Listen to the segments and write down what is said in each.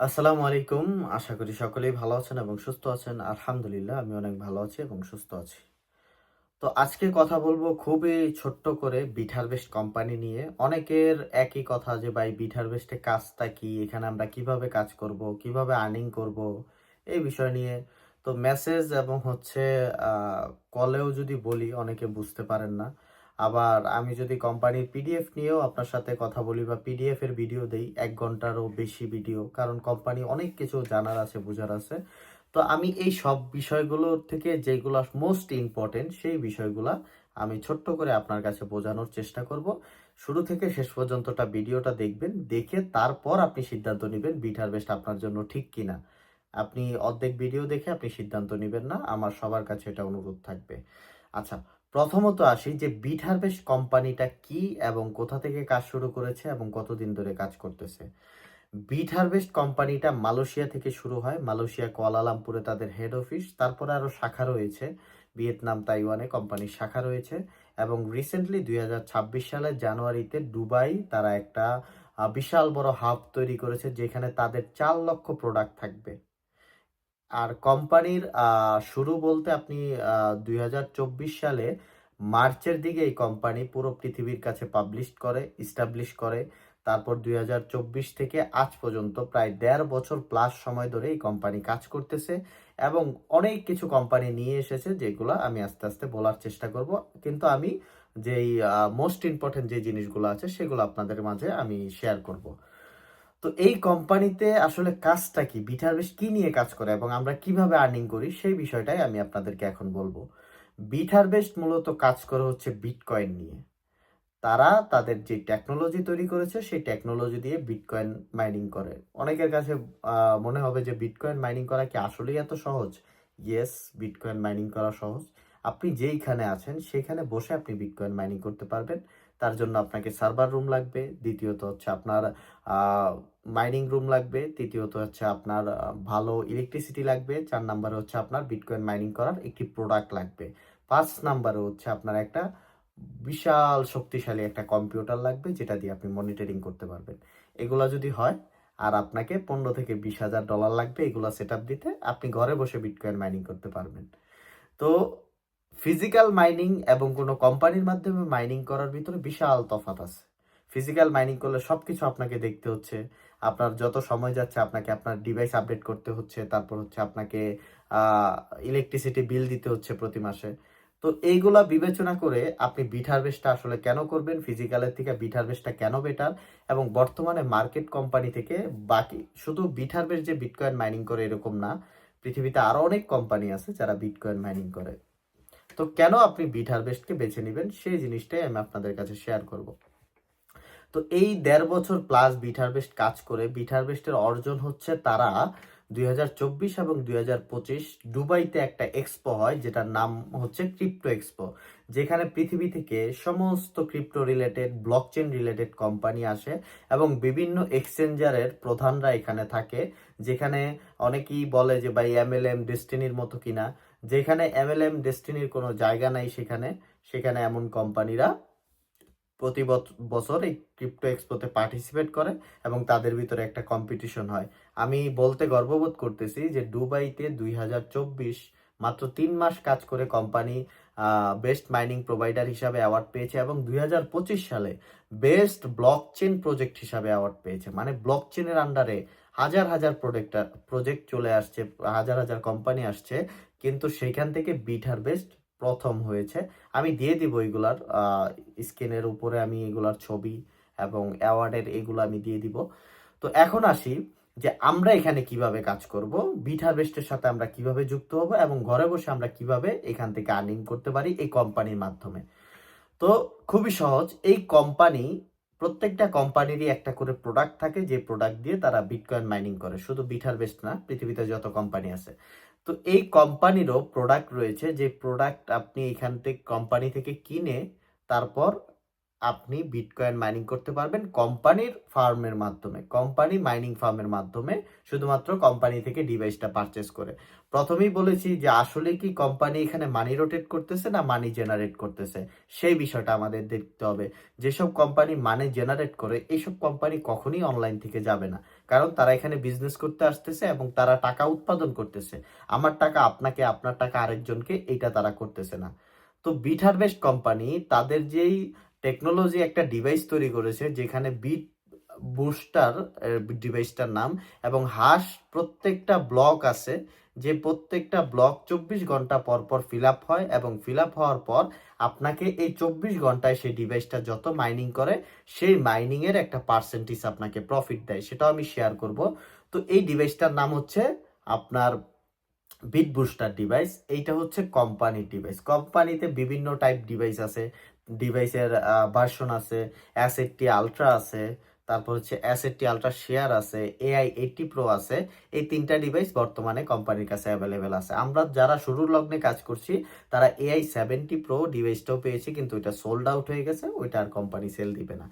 আসসালামু আলাইকুম। আশা করি সকলেই ভালো আছেন এবং সুস্থ আছেন। আলহামদুলিল্লাহ আমি অনেক ভালো আছি এবং সুস্থ আছি। তো আজকে কথা বলব খুবই ছোট্ট করে বিট হারভেস্ট কোম্পানি নিয়ে। অনেকের একই কথা যে, ভাই বিট হারভেস্টে কাজটা কি? এখানে আমরা কীভাবে কাজ করব? কীভাবে আর্নিং করব? এই বিষয় নিয়ে। তো মেসেজ এবং হচ্ছে কলেও যদি বলি, অনেকে বুঝতে পারেন না। আবার আমি যদি কোম্পানির পিডিএফ নিয়েও আপনার সাথে কথা বলি বা পিডিএফ এর ভিডিও দেই, এক ঘন্টারও বেশি ভিডিও কারণ কোম্পানি অনেক কিছু জানার আছে, বোঝার আছে। তো আমি এই সব বিষয়গুলোর থেকে যেগুলো মোস্ট ইম্পর্টেন্ট সেই বিষয়গুলা আমি ছোট্ট করে আপনার কাছে বোঝানোর চেষ্টা করব। শুরু থেকে শেষ পর্যন্তটা ভিডিওটা দেখবেন, দেখে তারপর আপনি সিদ্ধান্ত নেবেন বিট হারভেস্ট আপনার জন্য ঠিক কিনা। আপনি অর্ধেক ভিডিও দেখে আপনি সিদ্ধান্ত নেবেন না, আমার সবার কাছে এটা অনুরোধ থাকবে। আচ্ছা প্রথমত আসি যে বিট হারভেস্ট কোম্পানিটা কি এবং কোথা থেকে কাজ শুরু করেছে এবং কতদিন ধরে কাজ করতেছে। বিট হারভেস্ট কোম্পানিটা মালয়েশিয়া থেকে শুরু হয়। মালয়েশিয়া, কোয়ালালামপুরে তাদের হেড অফিস তারপরে আরও শাখা রয়েছে। ভিয়েতনাম, তাইওয়ানে কোম্পানির শাখা রয়েছে এবং রিসেন্টলি দুই হাজার ছাব্বিশ সালের জানুয়ারিতে দুবাই তারা একটা বিশাল বড় হাব তৈরি করেছে যেখানে তাদের চার লক্ষ প্রোডাক্ট থাকবে। আর কোম্পানির শুরু বলতে আপনি দুই হাজার চব্বিশ সালে মার্চের দিকে এই কোম্পানি পুরো পৃথিবীর কাছে পাবলিশ করে ইস্টাবলিশ করে। তারপর দুই হাজার চব্বিশ থেকে আজ পর্যন্ত প্রায় দেড় বছর প্লাস সময় ধরে এই কোম্পানি কাজ করতেছে এবং অনেক কিছু কোম্পানি নিয়ে এসেছে যেগুলো আমি আস্তে আস্তে বলার চেষ্টা করব। কিন্তু আমি যেই মোস্ট ইম্পর্টেন্ট যে জিনিসগুলো আছে সেগুলো আপনাদের মাঝে আমি শেয়ার করব। তো এই কোম্পানিতে আসলে কাজটা কি? বিট হারভেস্ট কি নিয়ে কাজ করে এবং আমরা কীভাবে আর্নিং করি? সেই বিষয়টাই আমি আপনাদেরকে এখন বলব। বিট হারভেস্ট মূলত কাজ করে হচ্ছে বিটকয়েন নিয়ে। তারা তাদের যে টেকনোলজি তৈরি করেছে, সেই টেকনোলজি দিয়ে বিটকয়েন মাইনিং করে। অনেকের কাছে মনে হবে যে বিটকয়েন মাইনিং করা কি আসলেই এত সহজ? ইয়েস বিটকয়েন মাইনিং করা সহজ। আপনি যেইখানে আছেন, সেখানে বসে আপনি বিটকয়েন মাইনিং করতে পারবেন। তার জন্য আপনাকে সার্ভার রুম লাগবে। দ্বিতীয়ত হচ্ছে আপনার মাইনিং রুম লাগবে, তৃতীয়ত হচ্ছে আপনার ভালো ইলেকট্রিসিটি লাগবে, চার নাম্বারে হচ্ছে আপনার বিটকয়েন মাইনিং করার একটি প্রোডাক্ট লাগবে। পাঁচ নাম্বারে হচ্ছে আপনার একটা বিশাল শক্তিশালী একটা কম্পিউটার লাগবে, যেটা দিয়ে আপনি মনিটরিং করতে পারবেন। এগুলা যদি হয়, আর আপনাকে পনেরো থেকে বিশ হাজার ডলার লাগবে এগুলো সেট দিতে, আপনি ঘরে বসে বিটকয়েন মাইনিং করতে পারবেন। তো ফিজিক্যাল মাইনিং এবং কোনো কোম্পানির মাধ্যমে মাইনিং করার ভিতরে বিশাল তফাত আছে। ফিজিক্যাল মাইনিং করলে সব কিছু আপনাকে দেখতে হচ্ছে। আপনার যত সময় যাচ্ছে, আপনাকে আপনার ডিভাইস আপডেট করতে হচ্ছে, তারপর হচ্ছে আপনাকে ইলেকট্রিসিটি বিল দিতে হচ্ছে প্রতি মাসে। তো এইগুলা বিবেচনা করে আপনি বিট হারভেস্টটা আসলে কেন করবেন ফিজিক্যালের থেকে বিট হারভেস্টটা কেন বেটার এবং বর্তমানে মার্কেট কোম্পানি থেকে বাকি, শুধু বিট হারভেস্ট যে বিটকয়েন মাইনিং করে এরকম না, পৃথিবীতে আরও অনেক কোম্পানি আছে যারা বিটকয়েন মাইনিং করে। তো কেন আপনি বিট হারভেস্টকে বেছে নেবেন, সেই জিনিসটাই আমি আপনাদের কাছে শেয়ার করব। তো এই দেড় বছর প্লাস বিট হারভেস্ট কাজ করে বিট হারভেস্টের অর্জন হচ্ছে তারা দুই হাজার চব্বিশ এবং দুই হাজার পঁচিশ দুবাইতে একটা এক্সপো হয়, যেটার নাম হচ্ছে ক্রিপ্টো এক্সপো যেখানে পৃথিবী থেকে সমস্ত crypto related blockchain related company আসে এবং বিভিন্ন এক্সচেঞ্জারের প্রধানরা এখানে থাকে, যেখানে অনেকেই বলে যে ভাই এমএলএম ডেস্টিনির মতো কিনা, যেখানে এমএলএম ডেস্টিনির কোনো জায়গা নাই সেখানে সেখানে এমন কোম্পানিরা প্রতি বছ- বছর এই ক্রিপ্টো এক্সপোতে পার্টিসিপেট করে এবং তাদের ভিতরে একটা কম্পিটিশন হয়। আমি বলতে গর্ববোধ করতেছি যে দুবাইতে দুই হাজার চব্বিশ মাত্র তিন মাস কাজ করে কোম্পানি বেস্ট মাইনিং প্রোভাইডার হিসাবে অ্যাওয়ার্ড পেয়েছে এবং দুই হাজার পঁচিশ সালে বেস্ট ব্লকচেন প্রজেক্ট হিসাবে অ্যাওয়ার্ড পেয়েছে। মানে ব্লক চেনের আন্ডারে হাজার হাজার প্রোডাক্ট প্রজেক্ট চলে আসছে, হাজার হাজার কোম্পানি আসছে। কিন্তু সেইখান থেকে বিট হারভেস্ট প্রথম হয়েছে। আমি দিয়ে দিব এগুলার স্ক্রিনের উপরে আমি এগুলার ছবি এবং অ্যাওয়ার্ডের এগুলো আমি দিয়ে দিব। তো এখন আসি যে আমরা এখানে কীভাবে কাজ করব বিট হারভেস্টের সাথে আমরা কীভাবে যুক্ত হব এবং ঘরে বসে আমরা কীভাবে এখান থেকে আর্নিং করতে পারি এই কোম্পানির মাধ্যমে। তো খুবই সহজ, এই কোম্পানি, প্রত্যেকটা কোম্পানিরই একটা করে প্রোডাক্ট থাকে, যে প্রোডাক্ট দিয়ে তারা বিটকয়েন মাইনিং করে। শুধু বিট হারভেস্ট না, পৃথিবীতে যত কোম্পানি আছে। তো এই কোম্পানিরও প্রোডাক্ট রয়েছে যে প্রোডাক্ট আপনি এখান থেকে কোম্পানি থেকে কিনে তারপর আপনি বিটকয়েন মাইনিং করতে পারবেন কোম্পানির ফার্মের মাধ্যমে কোম্পানি মাইনিং ফার্মের মাধ্যমে শুধুমাত্র কোম্পানি থেকে ডিভাইসটা পারচেস করে। প্রথমেই বলেছি যে আসলে কি কোম্পানি এখানে মানি রোটেট করতেছে না মানি জেনারেট করতেছে? সেই বিষয়টা আমাদের দেখতে হবে। যেসব কোম্পানি মানি জেনারেট করে এইসব কোম্পানি কখনই অনলাইন থেকে যাবে না। কারণ তারা এখানে বিজনেস করতে আসতেছে এবং তারা টাকা উৎপাদন করতেছে। আমার টাকা আপনাকে, আপনার টাকা আরেকজনকে এটা তারা করতেছে না। তো বিট হারভেস্ট কোম্পানি তাদের যেই টেকনোলজি একটা ডিভাইস তৈরি করেছে যেখানে বিট বুস্টার ডিভাইসটার নাম, এবং হাঁস প্রত্যেকটা ব্লক আছে যে প্রত্যেকটা ব্লক চব্বিশ ঘণ্টা পর পর ফিল আপ হয় এবং ফিল আপ হওয়ার পর আপনাকে এই চব্বিশ ঘন্টায় সেই ডিভাইসটা যত মাইনিং করে, সেই মাইনিং এর একটা পার্সেন্টেজ আপনাকে প্রফিট দেয়। সেটাও আমি শেয়ার করব। তো এই ডিভাইসটার নাম হচ্ছে আপনার বিট বুস্টার ডিভাইস এইটা হচ্ছে কোম্পানির ডিভাইস কোম্পানিতে বিভিন্ন টাইপ ডিভাইস আছে। ডিভাইসের ভার্সন আছে অ্যাসেটটি আলট্রা আছে, তারপর হচ্ছে অ্যাসেটটি আলট্রা শেয়ার আছে এআই এইটটি প্রো আছে, এই তিনটা ডিভাইস বর্তমানে কোম্পানির কাছে অ্যাভেলেবেল আছে। আমরা যারা শুরুর লগ্নে কাজ করছি, তারা এআই সেভেন্টি প্রো ডিভাইসটাও পেয়েছি, কিন্তু ওইটা সোল্ড আউট হয়ে গেছে, ওইটা আর কোম্পানি সেল দিবে না।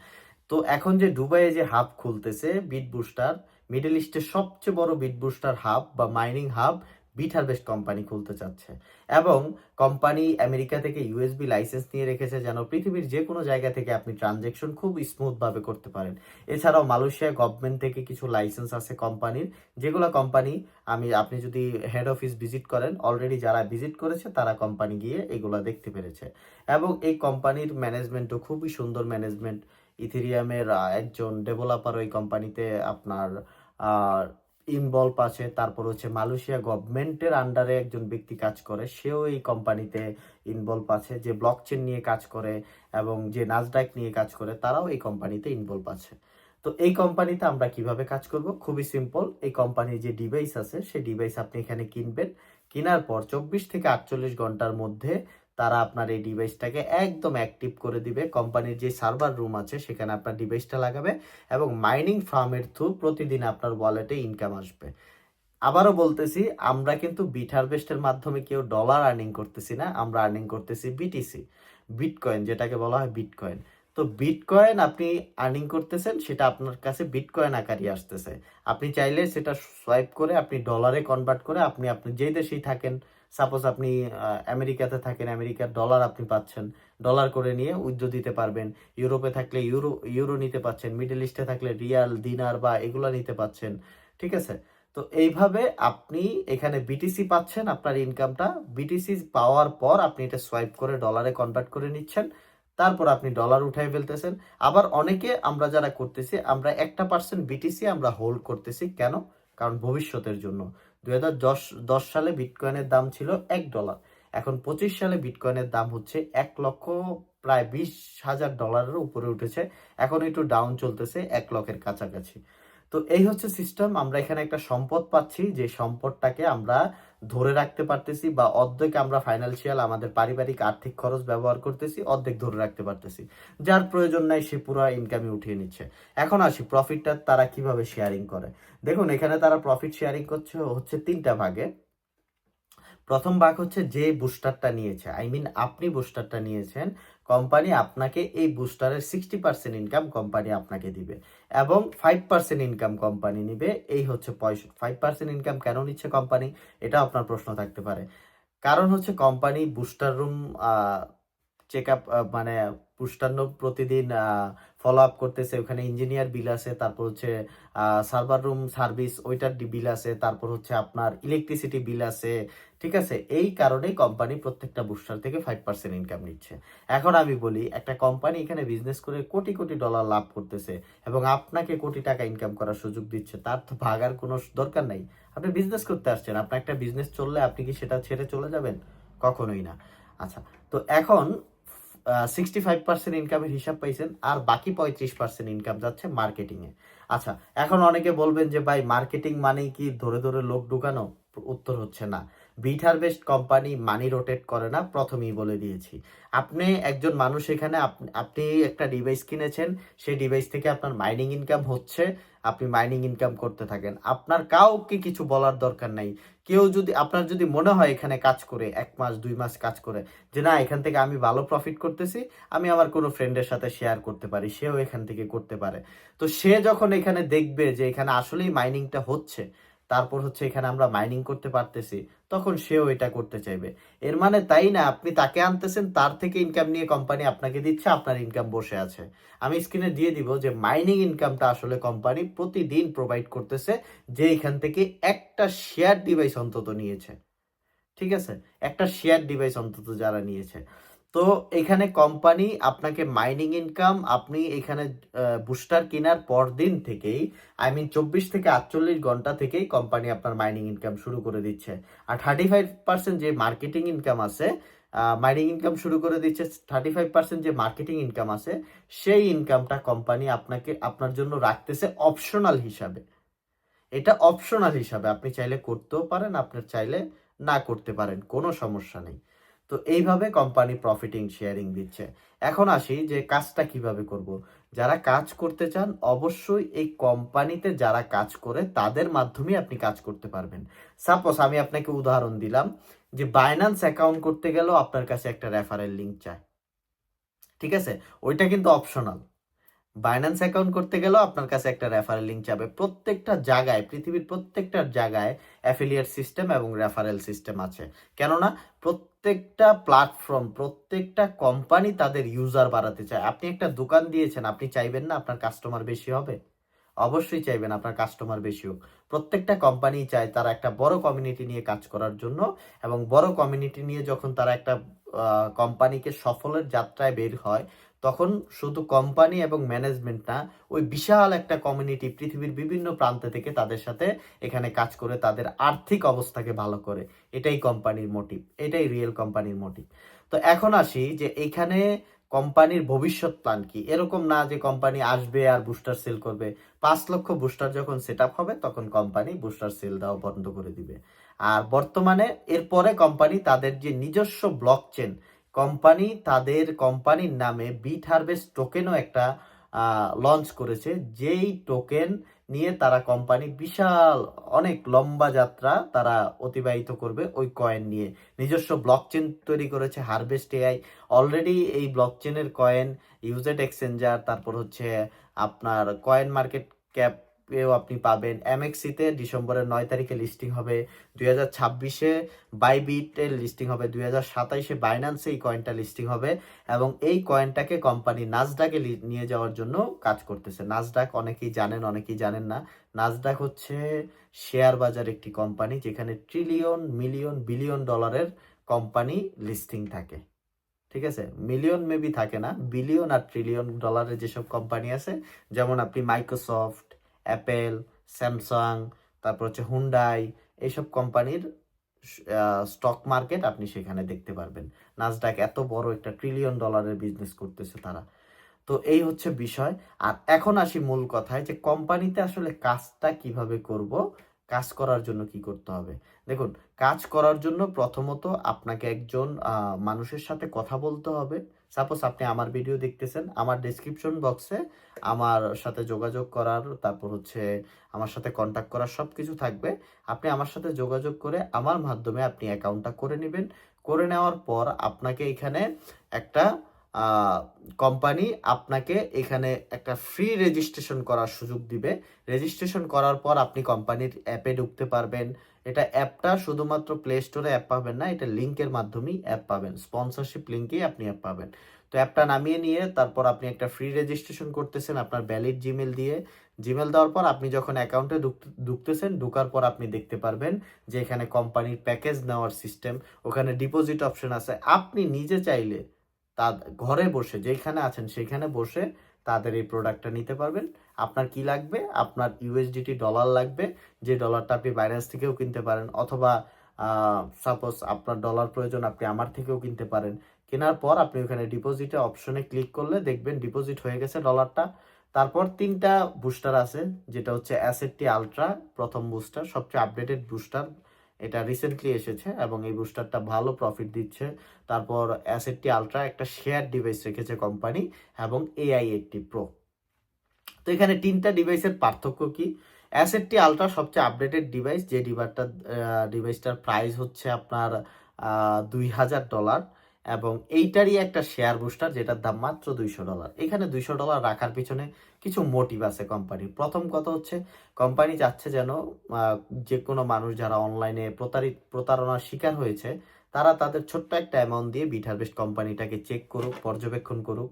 তো এখন যে দুবাইয়ে যে হাব খুলতেছে বিট বুস্টার মিডল ইস্টের সবচেয়ে বড় বিট বুস্টার হাব বা mining hub Bit Harvest company খুলতে চাচ্ছে। এবং কোম্পানি আমেরিকা থেকে ইউএসবি লাইসেন্স নিয়ে রেখেছে যেন পৃথিবীর যে কোনো জায়গা থেকে আপনি ট্রানজেকশন খুব স্মুথ ভাবে করতে পারেন। এছাড়াও মালয়েশিয়া গভর্নমেন্ট থেকে কিছু লাইসেন্স আছে কোম্পানির যেগুলো কোম্পানি আমি, আপনি যদি হেড অফিস ভিজিট করেন অলরেডি যারা ভিজিট করেছে তারা কোম্পানি গিয়ে এগুলো দেখতে পেরেছে। এবং এই কোম্পানির ম্যানেজমেন্টও খুবই সুন্দর ম্যানেজমেন্ট ইথেরিয়ামের একজন ডেভেলপার ওই কোম্পানিতে আপনার ইনভলভ আছে, তারপর হচ্ছে মালয়েশিয়া গভর্নমেন্টের আন্ডারে একজন ব্যক্তি কাজ করে, সেও এই কোম্পানিতে ইনভলভ আছে, যে ব্লকচেন নিয়ে কাজ করে এবং যে নাজডাক নিয়ে কাজ করে, তারাও এই কোম্পানিতে ইনভলভ আছে। তো এই কোম্পানিতে আমরা কীভাবে কাজ করব? খুবই সিম্পল এই কোম্পানির যে ডিভাইস আছে, সেই ডিভাইস আপনি এখানে কিনবেন। কেনার পর চব্বিশ থেকে আটচল্লিশ ঘণ্টার মধ্যে তারা আপনার এই ডিভাইসটাকে একদম অ্যাক্টিভ করে দিবে। কোম্পানির যে সার্ভার রুম আছে, সেখানে আপনার ডিভাইসটা লাগাবে এবং মাইনিং ফার্মের থ্রু প্রতিদিন আপনার ওয়ালেটে ইনকাম আসবে। আবারও বলতেছি, আমরা কিন্তু বিট হারভেস্টের মাধ্যমে কেউ ডলার আর্নিং করতেছি না, আমরা আর্নিং করতেছি বিটিসি বিটকয়েন যেটাকে বলা হয় বিটকয়েন তো বিটকয়েন আপনি আর্নিং করতেছেন, সেটা আপনার কাছে বিটকয়েন আকারই আসতেছে। আপনি চাইলে সেটা সোয়াইপ করে আপনি ডলারে কনভার্ট করে আপনি আপনি যে দেশেই থাকেন সাপোজ আপনি আমেরিকাতে থাকেন, আমেরিকার ডলার আপনি পাচ্ছেন। ডলার করে নিয়ে উইথড্র দিতে পারবেন। ইউরোপে থাকলে ইউরো ইউরো নিতে পাচ্ছেন। মিডল ইস্টে থাকলে রিয়াল, দিনার বা এগুলো নিতে পাচ্ছেন। ঠিক আছে? তো এইভাবে আপনি এখানে বিটিসি পাচ্ছেন আপনার ইনকামটা বিটিসি পাওয়ার পর আপনি এটা সোয়াইপ করে ডলারে কনভার্ট করে নিচ্ছেন। তারপর আপনি ডলার উঠাই ফেলতেছেন। আবার অনেকে আমরা যারা করতেছি, আমরা একটা পার্সেন্ট বিটিসি আমরা হোল্ড করতেছি। কেন? কারণ ভবিষ্যতের জন্য। দুই দশ সালে বিটকয়েনের দাম ছিল এক ডলার। এখন পঁচিশ সালে বিটকয়েনের দাম হচ্ছে এক লক্ষ প্রায় বিশ হাজার ডলারের উপরে উঠেছে। এখন একটু ডাউন চলতেছে এক লক্ষের কাছাকাছি। তো এই হচ্ছে সিস্টেম আমরা এখানে একটা সম্পদ পাচ্ছি, যে সম্পদটাকে আমরা ধরে রাখতে পারতেছি বা অর্ধেক আমরা ফাইন্যান্সিয়াল আমাদের পারিবারিক আর্থিক খরচ ব্যবহার করতেছি, অর্ধেক ধরে রাখতে পারতেছি। যার প্রয়োজন নাই সে পুরো ইনকামে উঠিয়ে নিচ্ছে। এখন আসি প্রফিটটা তারা কীভাবে শেয়ারিং করে? দেখুন, এখানে তারা প্রফিট শেয়ারিং করছে হচ্ছে তিনটা ভাগে। প্রথম ভাগ হচ্ছে যে বুস্টারটা নিয়েছে আই মিন আপনি বুস্টারটা নিয়েছেন কোম্পানি আপনাকে এই বুস্টারের সিক্সটি পার্সেন্ট ইনকাম কোম্পানি আপনাকে দিবে এবং ফাইভ পার্সেন্ট ইনকাম কোম্পানি নিবে। এই হচ্ছে পয়সা ফাইভ পার্সেন্ট ইনকাম কেন নিচ্ছে কোম্পানি? এটা আপনার প্রশ্ন থাকতে পারে। কারণ হচ্ছে company booster room check up মানে পুষ্টান্ন প্রতিদিন ফলো আপ করতেছে। ওখানে ইঞ্জিনিয়ার বিল আছে, তারপর হচ্ছে সার্ভার রুম সার্ভিস ওইটার বিল আছে, তারপর হচ্ছে আপনার ইলেকট্রিসিটি বিল আছে, ঠিক আছে? এই কারণেই কোম্পানি প্রত্যেকটা বুস্টার থেকে ফাইভ পার্সেন্ট ইনকাম নিচ্ছে। এখন আমি বলি, একটা কোম্পানি এখানে বিজনেস করে কোটি কোটি ডলার লাভ করতেছে এবং আপনাকে কোটি টাকা ইনকাম করার সুযোগ দিচ্ছে, তার তো ভাগার কোনো দরকার নাই। আপনি বিজনেস করতে আসছেন, আপনার একটা বিজনেস চললে আপনি কি সেটা ছেড়ে চলে যাবেন? কখনোই না। আচ্ছা তো এখন সিক্সটি ফাইভ পার্সেন্ট ইনকামের হিসাব পাইছেন আর বাকি পঁয়ত্রিশ পার্সেন্ট ইনকাম যাচ্ছে মার্কেটিংয়ে আচ্ছা এখন অনেকে বলবেন যে, ভাই মার্কেটিং মানেই কি ধরে ধরে লোক ঢুকানো? উত্তর হচ্ছে না। Bit Harvest company money rotate করে না, প্রথমেই বলে দিয়েছি। আপনি একজন মানুষ এখানে আপ- আপনি একটা ডিভাইস কিনেছেন, সেই ডিভাইস থেকে আপনার মাইনিং ইনকাম হচ্ছে আপনি মাইনিং ইনকাম করতে থাকেন। আপনার কাউকে কিছু বলার দরকার নাই। কেউ যদি, আপনার যদি মনে হয় এখানে কাজ করে, এক মাস, দুই মাস কাজ করে, যে না, এখান থেকে আমি ভালো প্রফিট করতেছি, আমি আমার কোনো ফ্রেন্ডের সাথে শেয়ার করতে পারি, সেও এখান থেকে করতে পারে। তো সে যখন এখানে দেখবে যে এখানে আসলেই মাইনিংটা হচ্ছে তারপর হচ্ছে এখানে আমরা মাইনিং করতে পারতেছি, তখন সেও এটা করতে চাইবে। এর মানে তাই না? আপনি তাকে আনতেছেন, তার থেকে ইনকাম নিয়ে কোম্পানি আপনাকে দিচ্ছে, আপনার ইনকাম বসে আছে। আমি স্ক্রিনে দিয়ে দিব যে মাইনিং ইনকামটা আসলে কোম্পানি প্রতিদিন প্রোভাইড করতেছে, যে এখান থেকে একটা শেয়ার ডিভাইস অন্তত নিয়েছে। ঠিক আছে? একটা শেয়ার ডিভাইস অন্তত যারা নিয়েছে। তো এখানে কোম্পানি আপনাকে মাইনিং ইনকাম আপনি এখানে বুস্টার কেনার পর দিন থেকেই আই মিন চব্বিশ থেকে আটচল্লিশ ঘণ্টা থেকেই কোম্পানি আপনার মাইনিং ইনকাম শুরু করে দিচ্ছে। আর থার্টি ফাইভ পার্সেন্ট যে মার্কেটিং ইনকাম আছে মাইনিং ইনকাম শুরু করে দিচ্ছে থার্টি ফাইভ পার্সেন্ট যে মার্কেটিং ইনকাম আছে, সেই ইনকামটা কোম্পানি আপনাকে, আপনার জন্য রাখতেছে অপশনাল হিসাবে। এটা অপশনাল হিসাবে, আপনি চাইলে করতেও পারেন, আপনার চাইলে না করতে পারেন, কোনো সমস্যা নেই। তো এইভাবে কোম্পানি প্রফিটিং শেয়ারিং দিচ্ছে। এখন আসি যে কাজটা কীভাবে করব। যারা কাজ করতে চান, অবশ্যই এই কোম্পানিতে যারা কাজ করে, তাদের মাধ্যমে আপনি কাজ করতে পারবেন। সাপোজ আমি আপনাকে উদাহরণ দিলাম যে বাইন্যান্স অ্যাকাউন্ট করতে গেলেও আপনার কাছে একটা রেফারেল লিঙ্ক চায় ঠিক আছে? ওইটা কিন্তু অপশনাল বাইন্যান্স অ্যাকাউন্ট করতে গেলেও আপনার কাছে একটা রেফারেল লিঙ্ক যাবে। প্রত্যেকটা জায়গায়, পৃথিবীর প্রত্যেকটা জায়গায় অ্যাফিলিয়েট সিস্টেম এবং রেফারেল সিস্টেম আছে। কেননা, প্রত্যেকটা প্ল্যাটফর্ম প্রত্যেকটা কোম্পানি তাদের ইউজার বাড়াতে চায়। আপনি একটা দোকান দিয়েছেন, আপনি চাইবেন না আপনার কাস্টমার বেশি হবে? অবশ্যই চাইবেন আপনার কাস্টমার বেশি হোক। প্রত্যেকটা কোম্পানি চায় তারা একটা বড় কমিউনিটি নিয়ে কাজ করার জন্য এবং বড় কমিউনিটি নিয়ে যখন তারা একটা কোম্পানিকে সফলের যাত্রায় বের হয় তখন শুধু কোম্পানি এবং ম্যানেজমেন্ট না, ওই বিশাল একটা কমিউনিটি পৃথিবীর বিভিন্ন প্রান্ত থেকে তাদের সাথে এখানে কাজ করে তাদের আর্থিক অবস্থাকে ভালো করে। এটাই কোম্পানির মোটিভ এটাই রিয়েল কোম্পানির মোটিভ তো এখন আসি যে এখানে কোম্পানির ভবিষ্যৎ প্ল্যান কি। এরকম না যে কোম্পানি আসবে আর বুস্টার সেল করবে। পাঁচ লক্ষ বুস্টার যখন সেট হবে, তখন কোম্পানি বুস্টার সেল দেওয়া বন্ধ করে দিবে। আর বর্তমানে এরপরে কোম্পানি তাদের যে নিজস্ব ব্লক চেন কোম্পানি তাদের কোম্পানির নামে বিট হারভেস্ট টোকেনও একটা লঞ্চ করেছে। যেই টোকেন নিয়ে তারা কোম্পানি বিশাল, অনেক লম্বা যাত্রা তারা অতিবাহিত করবে ওই কয়েন নিয়ে। নিজস্ব ব্লক চেন তৈরি করেছে হারভেস্ট এআই। অলরেডি এই ব্লক চেনের কয়েন ইউজেড এক্সচেঞ্জার তারপর হচ্ছে আপনার কয়েন মার্কেট ক্যাপ এও আপনি পাবেন এমএক্সিতে ডিসেম্বরের নয় তারিখে লিস্টিং হবে দুই হাজার ছাব্বিশে বাইবিটের লিস্টিং হবে দুই হাজার সাতাইশে বাইন্যান্সে এই কয়েনটা লিস্টিং হবে এবং এই কয়েনটাকে কোম্পানি নাজডাকে নিয়ে যাওয়ার জন্য কাজ করতেছে। নাজডাক অনেকেই জানেন অনেকেই জানেন না। নাজডাক হচ্ছে শেয়ার বাজার একটি কোম্পানি যেখানে ট্রিলিয়ন মিলিয়ন বিলিয়ন ডলারের কোম্পানি লিস্টিং থাকে। ঠিক আছে? মিলিয়ন মেবি থাকে না বিলিয়ন আর ট্রিলিয়ন ডলারের যেসব কোম্পানি আছে, যেমন আপনি মাইক্রোসফট অ্যাপেল স্যামসাং তারপর হচ্ছে হুন্ডাই এইসব কোম্পানির স্টক মার্কেট আপনি সেখানে দেখতে পারবেন। নাজডাক এত বড় একটা ট্রিলিয়ন ডলারের বিজনেস করতেছে তারা। তো এই হচ্ছে বিষয়। আর এখন আসি মূল কথায় যে কোম্পানিতে আসলে কাজটা কীভাবে করব, কাজ করার জন্য কি করতে হবে। দেখুন, কাজ করার জন্য প্রথমত আপনাকে একজন মানুষের সাথে কথা বলতে হবে। সাপোজ আপনি আমার ভিডিও দেখতেছেন, আমার ডিসক্রিপশন বক্সে আমার সাথে যোগাযোগ করার, তারপর হচ্ছে আমার সাথে কন্ট্যাক্ট করার সব কিছু থাকবে। আপনি আমার সাথে যোগাযোগ করে আমার মাধ্যমে আপনি অ্যাকাউন্টটা করে নেবেন। করে নেওয়ার পর আপনাকে এখানে একটা কোম্পানি আপনাকে এখানে একটা ফ্রি রেজিস্ট্রেশন করার সুযোগ দিবে। রেজিস্ট্রেশন করার পর আপনি কোম্পানির অ্যাপে ঢুকতে পারবেন। এটা অ্যাপটা শুধুমাত্র প্লে স্টোরে অ্যাপ পাবেন না, এটা লিঙ্কের মাধ্যমেই অ্যাপ পাবেন। স্পন্সরশিপ লিঙ্কেই আপনি অ্যাপ পাবেন। তো অ্যাপটা নামিয়ে নিয়ে তারপর আপনি একটা ফ্রি রেজিস্ট্রেশন করতেছেন আপনার ভ্যালিড জিমেল দিয়ে। জিমেল দেওয়ার পর আপনি যখন অ্যাকাউন্টে ঢুকতেছেন, ঢুকার পর আপনি দেখতে পারবেন যে এখানে কোম্পানির প্যাকেজ নেওয়ার সিস্টেম ওখানে ডিপোজিট অপশন আছে। আপনি নিজে চাইলে তা ঘরে বসে, যেখানে আছেন সেখানে বসে তাদের এই প্রোডাক্টটা নিতে পারবেন। আপনার কি লাগবে? আপনার ইউএসডিটি ডলার লাগবে। যে ডলারটা আপনি বাইরেন্স থেকেও কিনতে পারেন অথবা সাপোজ আপনার ডলার প্রয়োজন, আপনি আমার থেকেও কিনতে পারেন। কেনার পর আপনি ওখানে ডিপোজিটে অপশনে ক্লিক করলে দেখবেন ডিপোজিট হয়ে গেছে ডলারটা তারপর তিনটা বুস্টার আছে, যেটা হচ্ছে অ্যাসেটটি আলট্রা প্রথম বুস্টার সবচেয়ে আপডেটেড বুস্টার এটা রিসেন্টলি এসেছে এবং এই বুস্টারটা ভালো প্রফিট দিচ্ছে। তারপর অ্যাসেটটি আলট্রা একটা শেয়ার ডিভাইস রেখেছে কোম্পানি এবং এআই একটি প্রো তো এখানে তিনটা ডিভাইসের পার্থক্য কি? অ্যাসেটটি আলট্রা সবচেয়ে আপডেটেড ডিভাইস যে ডিভাইসটা ডিভাইসটার প্রাইস হচ্ছে আপনার দুই হাজার ডলার এবং এইটারই একটা শেয়ার বুস্টার যেটার দাম মাত্র দুইশো ডলার এখানে দুইশো ডলার রাখার পিছনে কিছু মোটিভ আছে কোম্পানির প্রথম কথা হচ্ছে কোম্পানি চাচ্ছে যেন যে কোনো মানুষ যারা অনলাইনে প্রতারিত প্রতারণার শিকার হয়েছে, তারা তাদের ছোট্ট একটা অ্যামাউন্ট দিয়ে বিট হারভেস্ট কোম্পানিটাকে চেক করুক, পর্যবেক্ষণ করুক।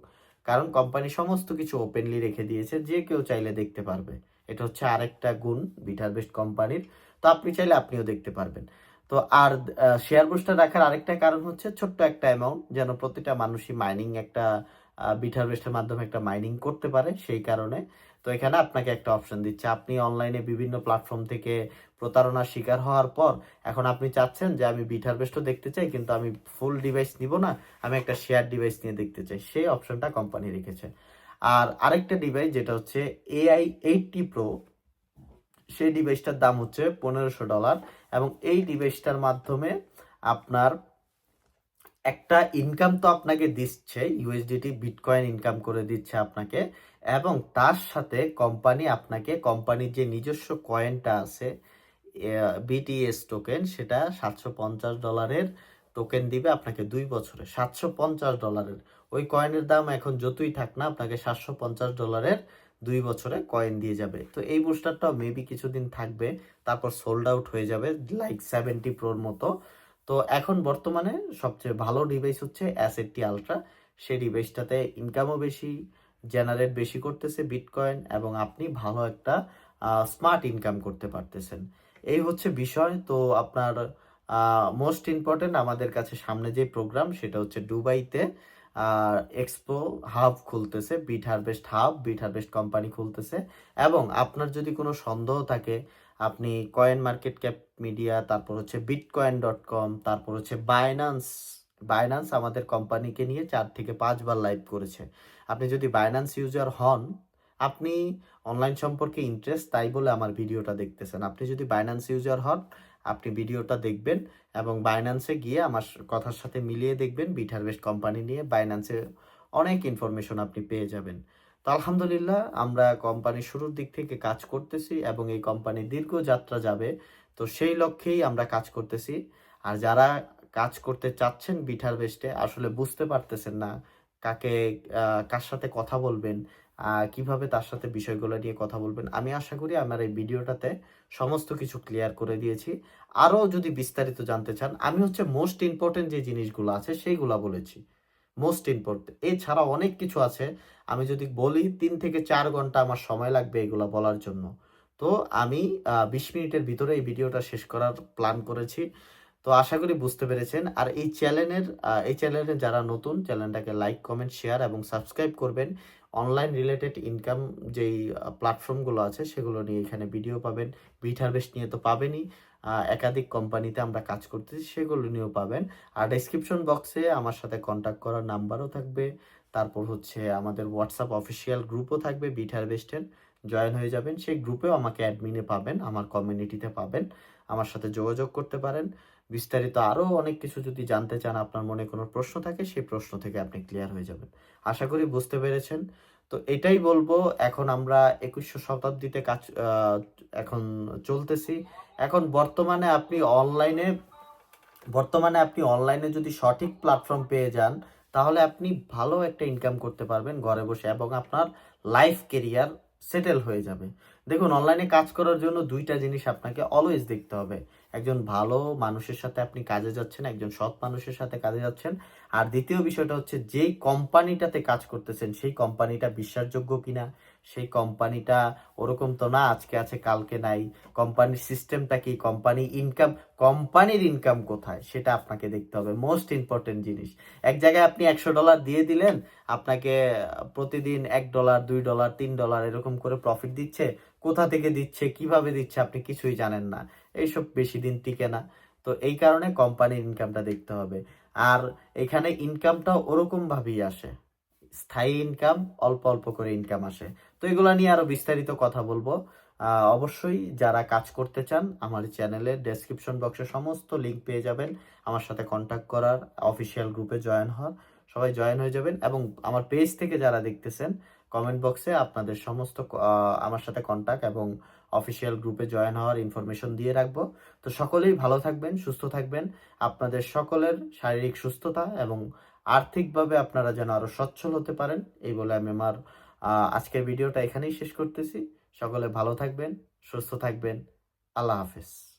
কারণ কোম্পানি সমস্ত কিছু ওপেনলি রেখে দিয়েছে, যে কেউ চাইলে দেখতে পারবে। এটা হচ্ছে আরেকটা গুণ বিট হারভেস্ট কোম্পানির তো আপনি চাইলে আপনিও দেখতে পারবেন। তো আর শেয়ার বুস্টার রাখার আরেকটা কারণ হচ্ছে ছোট্ট একটা অ্যামাউন্ট যেন প্রতিটা মানুষই মাইনিং একটা বিট হারভেস্টের মাধ্যমে একটা মাইনিং করতে পারে সেই কারণে। তো এখানে আপনাকে একটা অপশন দিচ্ছে, আপনি অনলাইনে বিভিন্ন প্ল্যাটফর্ম থেকে প্রতারণার শিকার হওয়ার পর এখন আপনি চাচ্ছেন যে আমি বিট হারভেস্টও দেখতে চাই, কিন্তু আমি ফুল ডিভাইস নিব না, আমি একটা শেয়ার ডিভাইস নিয়ে দেখতে চাই। সেই অপশনটা কোম্পানি রেখেছে। আর আরেকটা ডিভাইস যেটা হচ্ছে এআই এইটটি প্রো সেই ডিভাইসটার দাম হচ্ছে পনেরোশো ডলার এবং এই ডিভাইসটার মাধ্যমে আপনার একটা ইনকাম তো আপনাকে দিচ্ছে ইউএসডিটি বিটকয়েন ইনকাম করে দিচ্ছে আপনাকে, এবং তার সাথে কোম্পানি আপনাকে কোম্পানির যে নিজস্ব কয়েনটা আছে বিটিএস টোকেন সেটা সাতশো পঞ্চাশ ডলারের টোকেন দিবে আপনাকে দুই বছরে, সাতশো পঞ্চাশ ডলারের ওই কয়েনের দাম এখন যতই থাক না, আপনাকে সাতশো পঞ্চাশ ডলারের দুই বছরে কয়েন দিয়ে যাবে। তো এই বুস্টারটাও মেবি কিছুদিন থাকবে, তারপর সোল্ড আউট হয়ে যাবে লাইক সেভেন্টি প্রোর মতো। তো এখন বর্তমানে সবচেয়ে ভালো ডিভাইস হচ্ছে অ্যাসেটটি আলট্রা সেই ডিভাইসটাতে ইনকামও বেশি জেনারেট বেশি করতেছে বিটকয়েন এবং আপনি ভালো একটা স্মার্ট ইনকাম করতে পারতেছেন। এই হচ্ছে বিষয়। তো আপনার মোস্ট ইম্পর্টেন্ট আমাদের কাছে সামনে যে প্রোগ্রাম সেটা হচ্ছে দুবাইতে expo hub খুলতেছে Bit Harvest hub Bit Harvest company খুলতেছে। এবং আপনার যদি কোনো সন্দেহ থাকে, আপনি কয়েন মার্কেট ক্যাপ মিডিয়া তারপর হচ্ছে বিটকয়েন ডট কম তারপর হচ্ছে বাইনান্স বাইনান্স আমাদের কোম্পানিকে নিয়ে চার থেকে পাঁচবার লাইভ করেছে। আপনি যদি বাইনান্স ইউজার হন, আপনি অনলাইন সম্পর্কে ইন্টারেস্ট তাই বলে আমার ভিডিওটা দেখতেছেন। আপনি যদি বাইনান্স ইউজার হন আপনি ভিডিওটা দেখবেন এবং বাইনান্সে গিয়ে আমার কথার সাথে মিলিয়ে দেখবেন বিট হারভেস্ট কোম্পানি নিয়ে বাইনান্সে অনেক ইনফরমেশন আপনি পেয়ে যাবেন। তো আলহামদুলিল্লাহ, আমরা কোম্পানির শুরুর দিক থেকে কাজ করতেছি এবং এই কোম্পানির দীর্ঘ যাত্রা যাবে। তো সেই লক্ষ্যেই আমরা কাজ করতেছি। আর যারা কাজ করতে চাচ্ছেন বিট হারভেস্টে আসলে বুঝতে পারতেছেন না কাকে কার সাথে কথা বলবেন। কীভাবে তার সাথে বিষয়গুলো নিয়ে কথা বলবেন, আমি আশা করি আমার এই ভিডিওটাতে সমস্ত কিছু ক্লিয়ার করে দিয়েছি। আরও যদি বিস্তারিত জানতে চান, আমি হচ্ছে মোস্ট ইম্পর্টেন্ট যে জিনিসগুলো আছে সেইগুলা বলেছি। মোস্ট ইম্পর্টেন্ট এছাড়া অনেক কিছু আছে। আমি যদি বলি, তিন থেকে চার ঘণ্টা আমার সময় লাগবে এগুলো বলার জন্য। তো আমি বিশ মিনিটের ভিতরে এই ভিডিওটা শেষ করার প্ল্যান করেছি। তো আশা করি বুঝতে পেরেছেন। আর এই চ্যানেলের এই চ্যানেলে যারা নতুন চ্যানেলটাকে লাইক কমেন্ট শেয়ার এবং সাবস্ক্রাইব করবেন। অনলাইন রিলেটেড ইনকাম যেই প্ল্যাটফর্মগুলো আছে সেগুলো নিয়ে এখানে ভিডিও পাবেন। বিট হারভেস্ট নিয়ে তো পাবেনই। একাধিক কোম্পানিতে আমরা কাজ করতেছি, সেগুলো নিয়েও পাবেন। আর ডেসক্রিপশন বক্সে আমার সাথে কন্ট্যাক্ট করার নাম্বারও থাকবে। তারপর হচ্ছে আমাদের হোয়াটসঅ্যাপ অফিসিয়াল গ্রুপও থাকবে বিট হারভেস্টের জয়েন হয়ে যাবেন, সেই গ্রুপেও আমাকে অ্যাডমিনে পাবেন, আমার কমিউনিটিতে পাবেন। আমার সাথে যোগাযোগ করতে পারেন। বিস্তারিত আরও অনেক কিছু যদি জানতে চান, আপনার মনে কোনো প্রশ্ন থাকে, সেই প্রশ্ন থেকে আপনি ক্লিয়ার হয়ে যাবেন। আশা করি বুঝতে পেরেছেন। তো এটাই বলব, এখন আমরা একুশশো শতাব্দীতে কাজ এখন চলতেছি। এখন বর্তমানে আপনি অনলাইনে বর্তমানে আপনি অনলাইনে যদি সঠিক প্ল্যাটফর্ম পেয়ে যান, তাহলে আপনি ভালো একটা ইনকাম করতে পারবেন ঘরে বসে এবং আপনার লাইফ কেরিয়ার সেটেল হয়ে যাবে। দেখুন অনলাইনে কাজ করার জন্য দুইটা জিনিস আপনাকে অলওয়েজ দেখতে হবে। একজন ভালো মানুষের সাথে আপনি কাজে যাচ্ছেন, একজন সৎ মানুষের সাথে কাজে যাচ্ছেন। আর দ্বিতীয় বিষয়টা হচ্ছে, যেই কোম্পানিটাতে কাজ করতেছেন, সেই কোম্পানিটা বিশ্বাসযোগ্য কিনা? সেই কোম্পানিটা ওরকম তো না, আজকে আছে, কালকে নাই। কোম্পানির সিস্টেমটা কি? কোম্পানি ইনকাম, কোম্পানির ইনকাম কোথায়? সেটা আপনাকে দেখতে হবে। মোস্ট ইম্পর্টেন্ট জিনিস। এক জায়গায় আপনি একশো ডলার দিয়ে দিলেন, আপনাকে প্রতিদিন এক ডলার, দুই ডলার, তিন ডলার এরকম করে প্রফিট দিচ্ছে। কোথা থেকে দিচ্ছে, কীভাবে দিচ্ছে আপনি কিছুই জানেন না। এইসব বেশি দিন টিকে না। তো এই কারণে কোম্পানির ইনকামটা দেখতে হবে। আর এখানে ইনকামটা ওরকম ভাবেই আসে। স্থায়ী ইনকাম অল্প অল্প করে ইনকাম আসে। তো এগুলো নিয়ে আরও বিস্তারিত কথা বলব। অবশ্যই যারা কাজ করতে চান, আমার চ্যানেলের ডেসক্রিপশন বক্সে সমস্ত লিঙ্ক পেয়ে যাবেন। আমার সাথে কন্ট্যাক্ট করার অফিসিয়াল গ্রুপে জয়েন হওয়ার, সবাই জয়েন হয়ে যাবেন। এবং আমার পেজ থেকে যারা দেখতেছেন কমেন্ট বক্সে আপনাদের সমস্ত আমার সাথে কন্ট্যাক্ট এবং অফিসিয়াল গ্রুপে জয়েন হওয়ার ইনফরমেশন দিয়ে রাখব। তো সকলেই ভালো থাকবেন, সুস্থ থাকবেন। আপনাদের সকলের শারীরিক সুস্থতা এবং আর্থিকভাবে আপনারা যেন আরও সচ্ছল হতে পারেন, এই বলে আমি আমার আজকের ভিডিওটা এখানেই শেষ করতেছি। সকলে ভালো থাকবেন, সুস্থ থাকবেন। আল্লাহ হাফেজ।